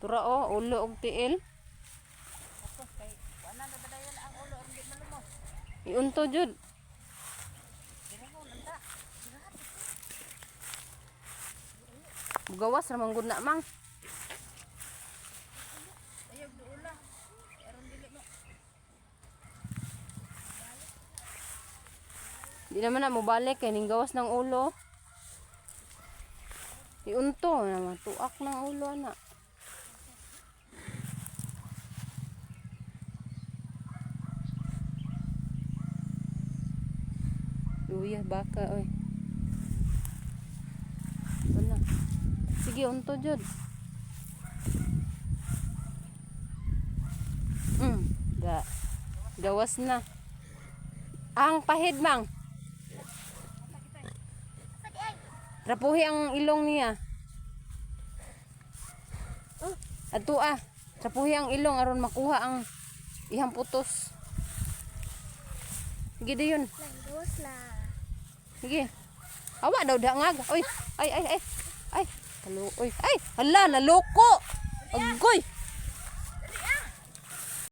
Mura oh, ulo og tiil. Ako kay wala na ang ulo aron di malumo. Iunto jud. Gawas ra man gud na mang. Ayog mo. Di naman na mo balik kay ning gawas ng ulo. Iunto naman tuak ng ulo na. Luya baka oy. Wala. Sige unto jud. Mm, ga. Gawas na. Ang pahid mang. Rapuhi ang ilong niya. Ato ah. Rapuhi ang ilong aron makuha ang ihang putos. Sige yun. Langos na. Sige. Awa daw dangag. Oy, ay ay ay. Ay, halo, oy. Ay, hala naloko. Agoy.